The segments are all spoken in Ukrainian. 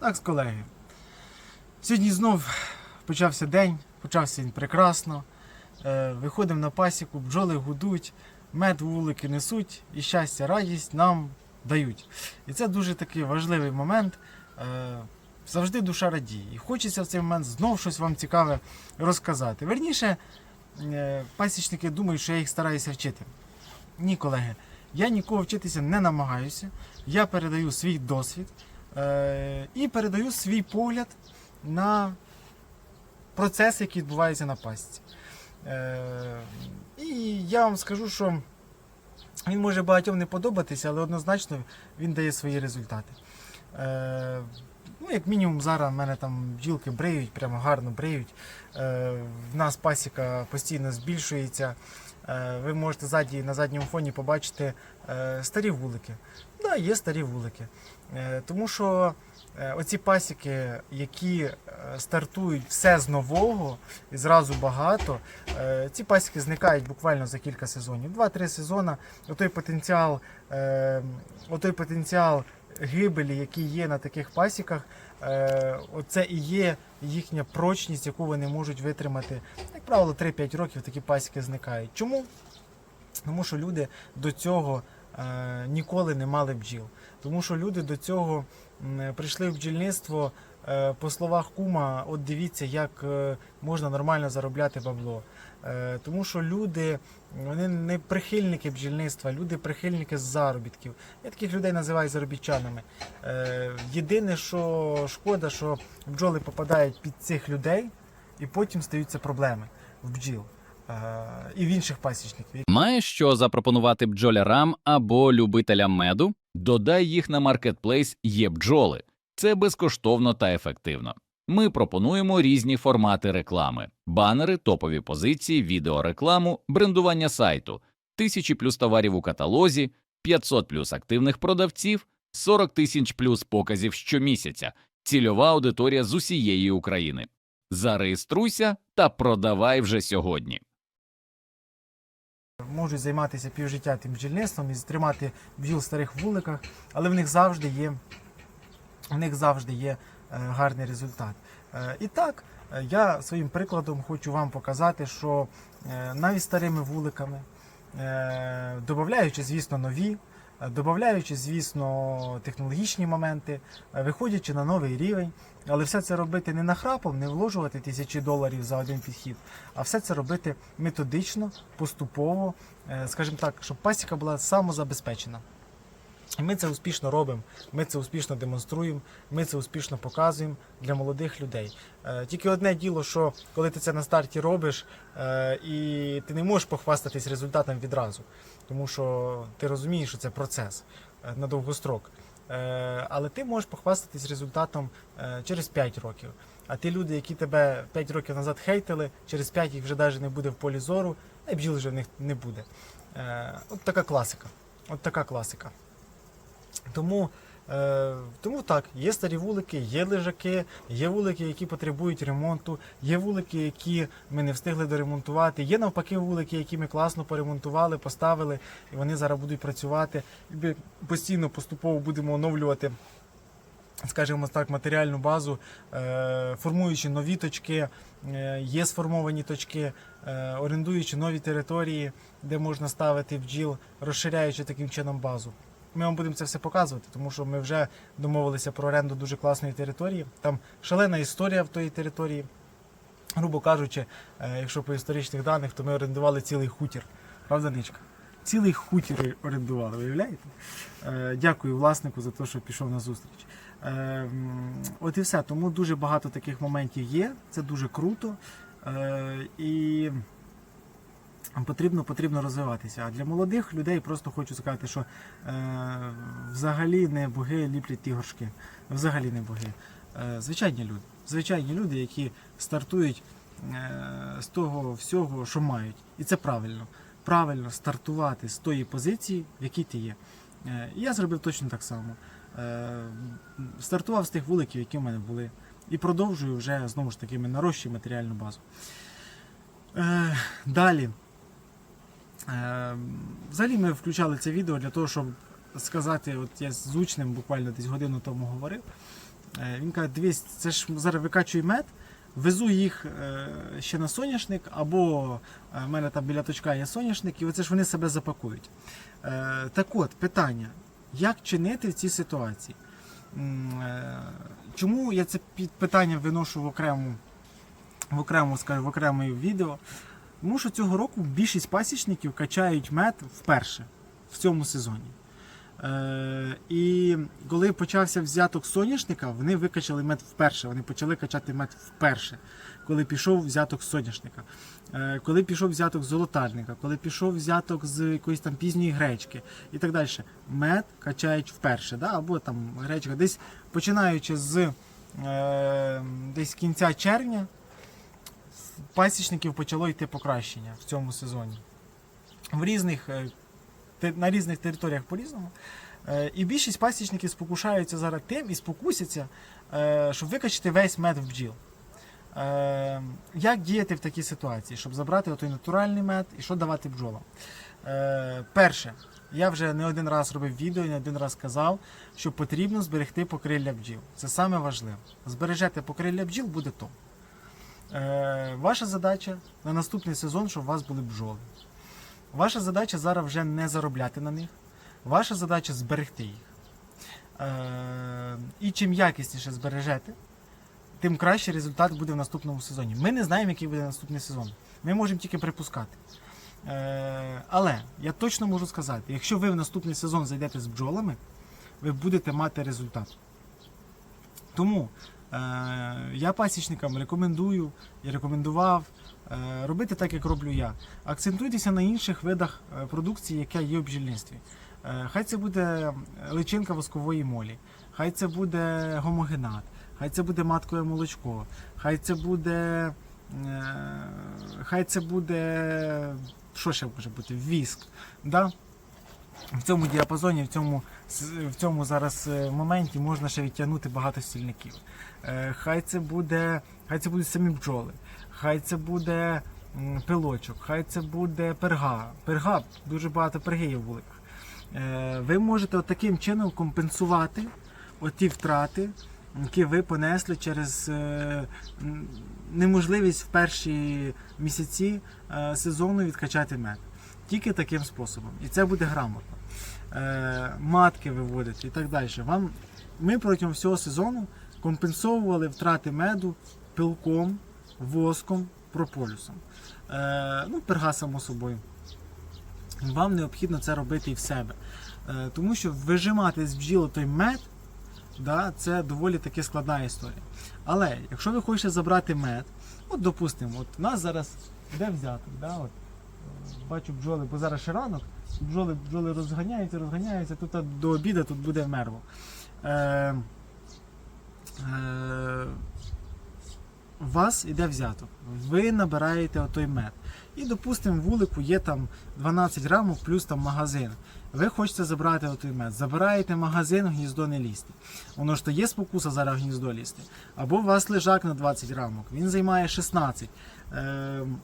Так, колеги. Сьогодні знов почався день, почався він прекрасно. Е, Виходимо на пасіку, бджоли гудуть, мед вулики несуть і щастя, радість нам дають. І це дуже такий важливий момент. Е, Завжди душа радіє. І хочеться в цей момент знов щось вам цікаве розказати. Верніше, е, пасічники думають, що я їх стараюся вчити. Ні, колеги, я нікого вчитися не намагаюся. Я передаю свій досвід і передаю свій погляд на процес, який відбувається на пасіці. Е, і я вам скажу, що він може багатьом не подобатися, але однозначно він дає свої результати. Е, ну, як мінімум, зараз в мене там бджілки бриють, прямо гарно бриють. Е, в нас пасіка постійно збільшується. Е, ви можете ззаді, на задньому фоні побачити е, старі вулики. Так, да, є старі вулики. Е, тому що е, оці пасіки, які е, стартують все з нового і зразу багато, ці пасіки зникають буквально за кілька сезонів. Два-три сезони. Отой потенціал, отой потенціал гибелі, який є на таких пасіках, оце і є їхня прочність, яку вони можуть витримати. Як правило, 3-5 років такі пасіки зникають. Чому? Тому що люди до цього ніколи не мали бджіл. Тому що люди до цього прийшли в бджільництво е, по словах кума, от дивіться, як е, можна нормально заробляти бабло. Е, тому що люди вони не прихильники бджільництва, люди прихильники заробітків. Я таких людей називаю заробітчанами. Єдине, що шкода, що бджоли попадають під цих людей, і потім стаються проблеми в бджіл і в інших пасічників. Маєш що запропонувати бджолярам або любителям меду? Додай їх на маркетплейс є бджоли. Це безкоштовно та ефективно. Ми пропонуємо різні формати реклами: банери, топові позиції, відеорекламу, брендування сайту, тисячі плюс товарів у каталозі, 500 плюс активних продавців, 40 тисяч плюс показів щомісяця, цільова аудиторія з усієї України. Зареєструйся та продавай вже сьогодні. Можуть займатися півжиття тим бджільництвом і тримати бджіл в старих вуликах, але в них завжди є, в них завжди є е, гарний результат. Е, І так, е, я своїм прикладом хочу вам показати, що навіть старими вуликами, додаючи, звісно, нові, додаючи, звісно, технологічні моменти, е, виходячи на новий рівень, але все це робити не нахрапом, не вложувати тисячі доларів за один підхід, а все це робити методично, поступово, е, скажімо так, щоб пасіка була самозабезпечена. Ми це успішно робимо, ми це успішно демонструємо, ми це успішно показуємо для молодих людей. Е, Тільки одне діло, що коли ти це на старті робиш, е, і ти не можеш похвастатись результатом відразу, тому що ти розумієш, що це процес е, на довгострок. Але ти можеш похвастатись результатом через 5 років. А ті люди, які тебе 5 років назад хейтили, через 5 їх вже навіть не буде в полі зору, і бджіл вже в них не буде. От така класика. От така класика. Тому, е, тому так, є старі вулики, є лежаки, є вулики, які потребують ремонту, є вулики, які ми не встигли доремонтувати, є навпаки вулики, які ми класно поремонтували, поставили, і вони зараз будуть працювати. Ми постійно поступово будемо оновлювати. Скажімо так, матеріальну базу, е, формуючи нові точки, е, є сформовані точки, е, орендуючи нові території, де можна ставити бджіл, розширяючи таким чином базу. Ми вам будемо це все показувати, тому що ми вже домовилися про оренду дуже класної території. Там шалена історія в тої території. Грубо кажучи, е, якщо по історичних даних, то ми орендували цілий хутір. Правда, Ничка? Цілий хутір орендували, виявляєте? Е, Дякую власнику за те, що пішов на зустріч. Е, От і все. Тому дуже багато таких моментів є. Це дуже круто. І потрібно, потрібно розвиватися. А для молодих людей просто хочу сказати, що е, взагалі не боги ліплять ті горшки. Взагалі не боги. Е, звичайні люди. Звичайні люди, які стартують е, з того всього, що мають. І це правильно. Правильно стартувати з тої позиції, в якій ти є. Е, я зробив точно так само. Е, стартував з тих вуликів, які в мене були. І продовжую вже знову ж таки нарощую матеріальну базу. Е, далі. Е, Взагалі ми включали це відео для того, щоб сказати, от я з учнем буквально десь годину тому говорив. Е, Він каже, дивись, це ж зараз викачує мед, везу їх е, ще на соняшник, або е, в мене там біля точка є соняшник, і оце ж вони себе запакують. Так от, питання, як чинити в цій ситуації? Чому я це питання виношу в окрему, в окрему, скажу, в окреме відео? Тому що цього року більшість пасічників качають мед вперше в цьому сезоні. Е, і коли почався взяток соняшника, вони викачали мед вперше. Вони почали качати мед вперше, коли пішов взяток соняшника. Е, коли пішов взяток золотарника, коли пішов взяток з якоїсь там пізньої гречки і так далі. Мед качають вперше, да? або там гречка. Десь починаючи з е, десь кінця червня, пасічників почало йти покращення в цьому сезоні. В різних, е, на різних територіях по-різному. Е, І більшість пасічників спокушаються зараз тим і спокусяться, е, щоб викачати весь мед в бджіл. Як діяти в такій ситуації, щоб забрати той натуральний мед і що давати бджолам? Перше, я вже не один раз робив відео і не один раз казав, що потрібно зберегти покрилля бджіл. Це саме важливе. Збережете покрилля бджіл, буде то. Е, Ваша задача на наступний сезон, щоб у вас були бджоли. Ваша задача зараз вже не заробляти на них. Ваша задача зберегти їх. Е, І чим якісніше збережете, тим кращий результат буде в наступному сезоні. Ми не знаємо, який буде наступний сезон. Ми можемо тільки припускати. Е, Але я точно можу сказати, якщо ви в наступний сезон зайдете з бджолами, ви будете мати результат. Тому я пасічникам рекомендую і рекомендував е, робити так, як роблю я. Акцентуйтеся на інших видах е, продукції, яка є в бджільництві. Е, Хай це буде личинка воскової молі, хай це буде гомогенат, хай це буде маткове молочко, хай це буде. е, Хай це буде. Що ще може бути? Віск. Да? В цьому діапазоні, в цьому, в цьому зараз е, моменті можна ще відтягнути багато стільників. Е, Хай це буде, хай це будуть самі бджоли, хай це буде пилочок, хай це буде перга. Перга, дуже багато перги є в. Е, Ви можете таким чином компенсувати оті втрати, які ви понесли через неможливість в перші місяці сезону відкачати мед. Тільки таким способом. І це буде грамотно. Е, матки виводити і так далі. Вам, ми протягом всього сезону компенсовували втрати меду пилком, воском, прополюсом. Е, ну, перга, само собою. Вам необхідно це робити і в себе. Е, тому що вижимати з бджіл той мед, да, це доволі таки складна історія. Але якщо ви хочете забрати мед, от допустимо, от у нас зараз де взяток, да, от, бачу бджоли, бо зараз ще ранок, бджоли, бджоли розганяються, розганяються, тут до обіду тут буде мерво. Е, е, вас іде взяток, ви набираєте отой мед. І, допустимо, вулику є там 12 грамів плюс там магазин. Ви хочете забрати отой мед. Забираєте магазин, гніздо не лізти. Воно ж то є спокуса зараз гніздо лізти. Або у вас лежак на 20 грамок, він займає 16. Ем,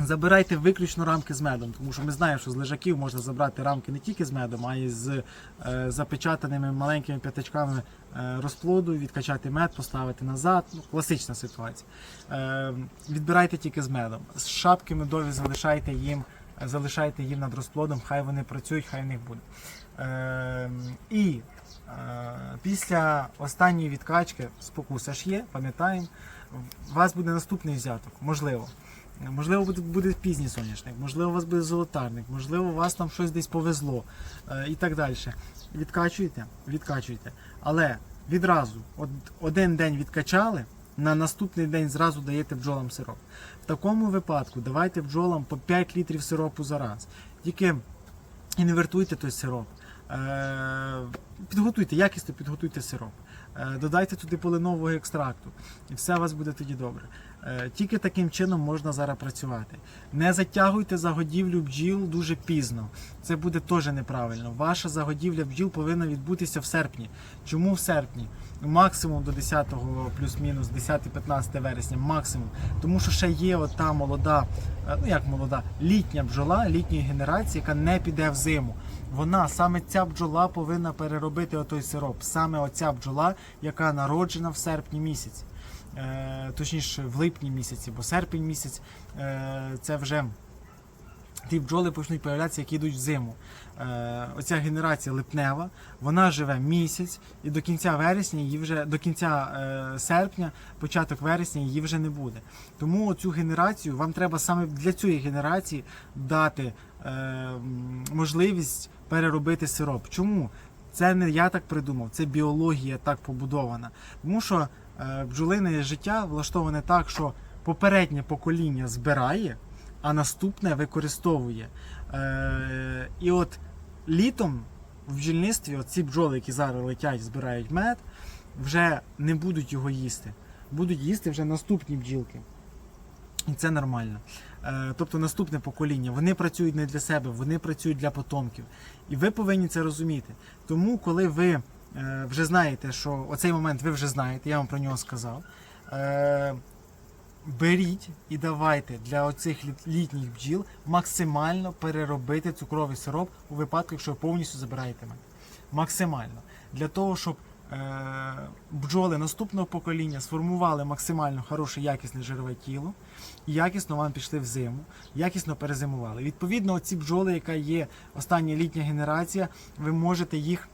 Забирайте виключно рамки з медом, тому що ми знаємо, що з лежаків можна забрати рамки не тільки з медом, а й з е, запечатаними маленькими п'ятачками е, розплоду, відкачати мед, поставити назад. Ну, класична ситуація. Е, відбирайте тільки з медом. З шапки медові залишайте їм, залишайте їм над розплодом, хай вони працюють, хай в них буде. Е, і е, після останньої відкачки спокуса ж є, пам'ятаємо, у вас буде наступний взяток, можливо. Можливо, буде, буде пізній соняшник, можливо, у вас буде золотарник, можливо, у вас там щось десь повезло е, і так далі. Відкачуйте, відкачуйте. Але відразу, от один день відкачали, на наступний день зразу даєте бджолам сироп. В такому випадку давайте бджолам по 5 літрів сиропу за раз. Тільки інвертуйте той сироп. Е, Підготуйте, якісно підготуйте сироп. Е, Додайте туди полинового екстракту, і все у вас буде тоді добре. Е, Тільки таким чином можна зараз працювати. Не затягуйте загодівлю бджіл дуже пізно. Це буде теж неправильно. Ваша загодівля бджіл повинна відбутися в серпні. Чому в серпні? Максимум до 10 плюс-мінус 10-15 вересня, максимум. Тому що ще є от та молода, е, ну як молода, літня бджола, літньої генерації, яка не піде в зиму. Вона саме ця бджола повинна переробити отой сироп. Саме оця бджола, яка народжена в серпні місяці. Е, точніше, в липні місяці, бо серпень місяць е, це вже ті бджоли почнуть появлятися, які йдуть в зиму. Е, оця генерація липнева, вона живе місяць, і до кінця вересня її вже до кінця е, серпня, початок вересня її вже не буде. Тому цю генерацію вам треба саме для цієї генерації дати е, можливість переробити сироп. Чому? Це не я так придумав, це біологія так побудована. Тому що бджолине життя влаштоване так, що попереднє покоління збирає, а наступне використовує. Е, і от літом в бджільництві оці бджоли, які зараз летять, збирають мед, вже не будуть його їсти. Будуть їсти вже наступні бджілки. І це нормально. Е, тобто наступне покоління. Вони працюють не для себе, вони працюють для потомків. І ви повинні це розуміти. Тому, коли ви е, вже знаєте, що оцей момент ви вже знаєте, я вам про нього сказав. Беріть і давайте для оцих літніх бджіл максимально переробити цукровий сироп у випадку, якщо ви повністю забираєте мед. Максимально. Для того, щоб е, бджоли наступного покоління сформували максимально хороше якісне жирове тіло, якісно вам пішли в зиму, якісно перезимували. Відповідно, оці бджоли, яка є остання літня генерація, ви можете їх.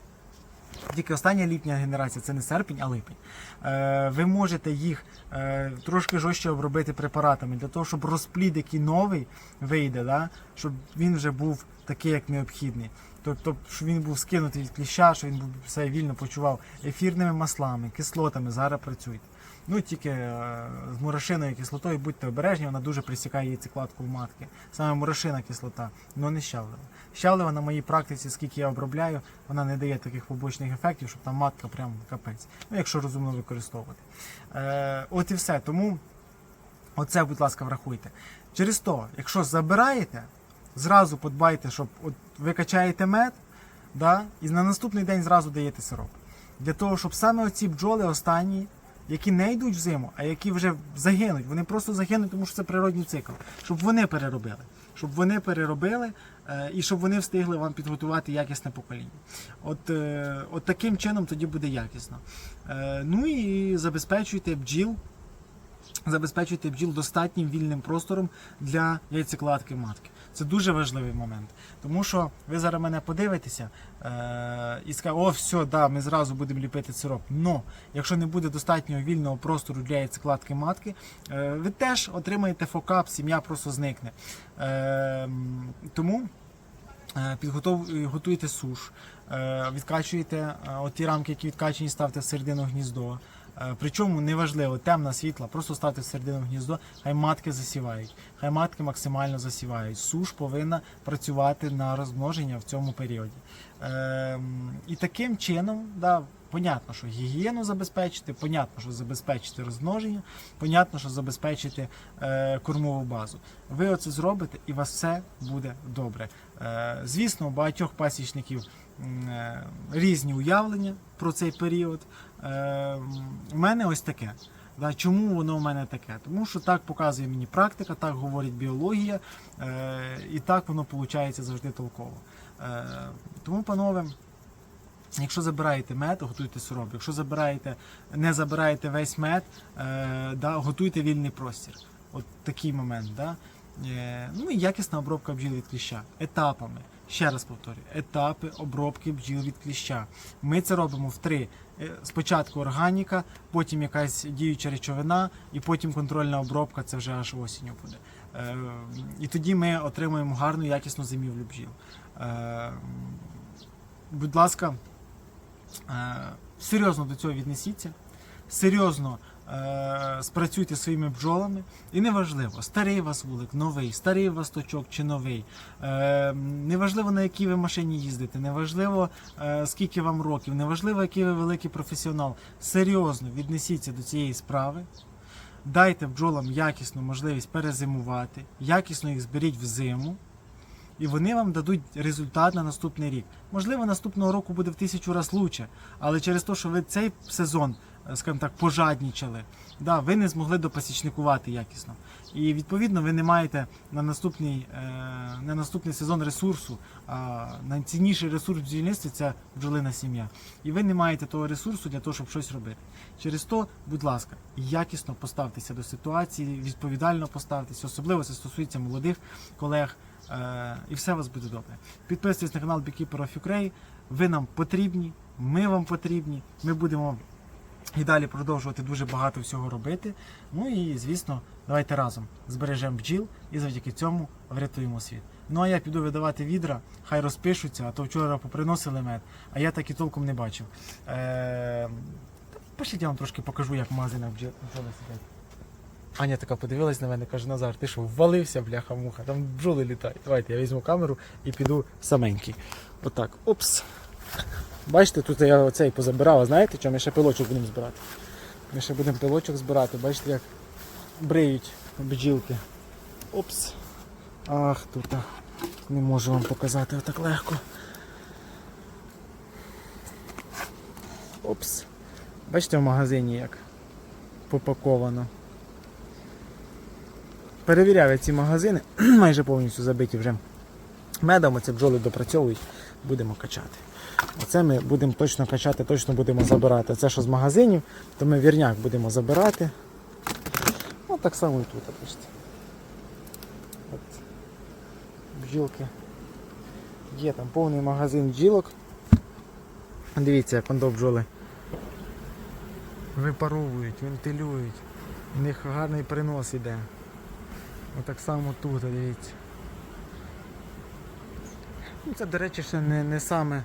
Тільки остання літня генерація, це не серпень, а липень. Е, ви можете їх е, трошки жорстче обробити препаратами для того, щоб розплід, який новий вийде, да, щоб він вже був такий, як необхідний. Тобто, щоб він був скинутий від кліща, щоб він був все вільно почував ефірними маслами, кислотами. Зараз працюйте. Ну тільки е, з мурашиною кислотою будьте обережні, вона дуже присікає яйцекладку в матки. Саме мурашина кислота, але не щавлива. Щавлива на моїй практиці, скільки я обробляю, вона не дає таких побочних ефектів, щоб там матка прям капець. Ну, якщо розумно використовувати. Е, от і все. Тому оце, будь ласка, врахуйте. Через то, якщо забираєте, зразу подбайте, щоб от ви качаєте мед, да, і на наступний день зразу даєте сироп. Для того, щоб саме оці бджоли останні, які не йдуть в зиму, а які вже загинуть, вони просто загинуть, тому що це природній цикл, щоб вони переробили. Щоб вони переробили е, і щоб вони встигли вам підготувати якісне покоління. От, е, от таким чином тоді буде якісно. Е, ну і забезпечуйте бджіл забезпечуйте бджіл достатнім вільним простором для яйцекладки матки. Це дуже важливий момент. Тому що ви зараз мене подивитеся е- і скажете, о, все, да, ми зразу будемо ліпити сироп. Но якщо не буде достатньо вільного простору для яйцекладки матки, е- ви теж отримаєте фокап, сім'я просто зникне. Е- тому Е, підготов- готуєте суш, е, відкачуєте е, от ті рамки, які відкачені, ставте в середину гніздо. Е, Причому неважливо, темна світла, просто ставте в середину гніздо, хай матки засівають, хай матки максимально засівають. Суш повинна працювати на розмноження в цьому періоді. Ем, І таким чином, да, понятно, що гігієну забезпечити, понятно, що забезпечити розмноження, понятно, що забезпечити е, кормову базу. Ви оце зробите, і у вас все буде добре. Е, звісно, у багатьох пасічників е, різні уявлення про цей період. Е, у мене ось таке. Да, чому воно в мене таке? Тому що так показує мені практика, так говорить біологія, е, і так воно виходить завжди толково. Е, тому, панове, якщо забираєте мед, готуйте сироп. Якщо забираєте, не забираєте весь мед, е, да, готуйте вільний простір. От такий момент. Да? Е, ну і якісна обробка бджіл від кліща етапами. Ще раз повторюю, етапи обробки бджіл від кліща. Ми це робимо в три. Спочатку органіка, потім якась діюча речовина, і потім контрольна обробка, це вже аж осінню буде. І тоді ми отримуємо гарну якісну зимівлю бджіл. Е, Будь ласка, е, серйозно до цього віднесіться, серйозно е, спрацюйте своїми бджолами. І неважливо, старий вас вулик, новий, старий вас точок чи новий. Неважливо, на якій ви машині їздите, неважливо, скільки вам років, неважливо, який ви великий професіонал. Серйозно віднесіться до цієї справи. Дайте бджолам якісну можливість перезимувати, якісно їх зберіть в зиму, і вони вам дадуть результат на наступний рік. Можливо, наступного року буде в тисячу разів лучше, але через те, що ви цей сезон е, скажімо так, пожаднічали. Да, ви не змогли допасічникувати якісно. І відповідно ви не маєте на наступний, е, на наступний сезон ресурсу. А найцінніший ресурс в бджільництві це бджолина сім'я. І ви не маєте того ресурсу для того, щоб щось робити. Через то, будь ласка, якісно поставтеся до ситуації, відповідально поставтеся, особливо це стосується молодих колег. Е, і все у вас буде добре. Підписуйтесь на канал Beekeeper of Ukraine. Ви нам потрібні, ми вам потрібні. Ми будемо і далі продовжувати дуже багато всього робити. Ну і звісно, давайте разом збережемо бджіл і завдяки цьому врятуємо світ. Ну а я піду видавати відра, хай розпишуться, а то вчора поприносили мед, а я так і толком не бачив. Е, та Пошліть я вам трошки покажу, як в магазинах бджоли сидять. Аня така подивилась на мене, каже, Назар, ти що, ввалився, бляха-муха, там бджоли літають. Давайте я візьму камеру і піду саменький. Отак, опс. Бачите, тут я оцей позабирав, а знаєте, що ми ще пилочок будемо збирати. Ми ще будемо пилочок збирати, бачите, як бриють бджілки. Опс. Ах, тут не можу вам показати отак легко. Опс. Бачите в магазині як попаковано. Перевіряв я ці магазини, майже повністю забиті вже медом, оце бджоли допрацьовують, будемо качати. Оце ми будемо точно качати, точно будемо забирати. Це що з магазинів, то ми вірняк будемо забирати. Ну так само і тут, бачите. От. Бджілки. Є там повний магазин бджілок. Дивіться, як кондо бджоли випаровують, вентилюють. У них гарний принос іде. Отак само тут, дивіться. Ну, Це, до речі, ще не, не саме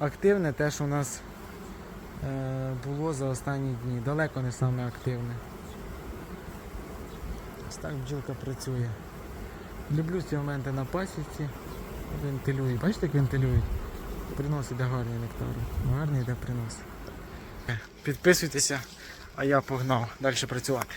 активне, те, що у нас е, було за останні дні. Далеко не саме активне. Ось так бджілка працює. Люблю ці моменти на пасіці. Вентилюють. Бачите, як вентилюють? Принос іде гарний нектар. Гарний йде принос. Підписуйтеся, а я погнав далі працювати.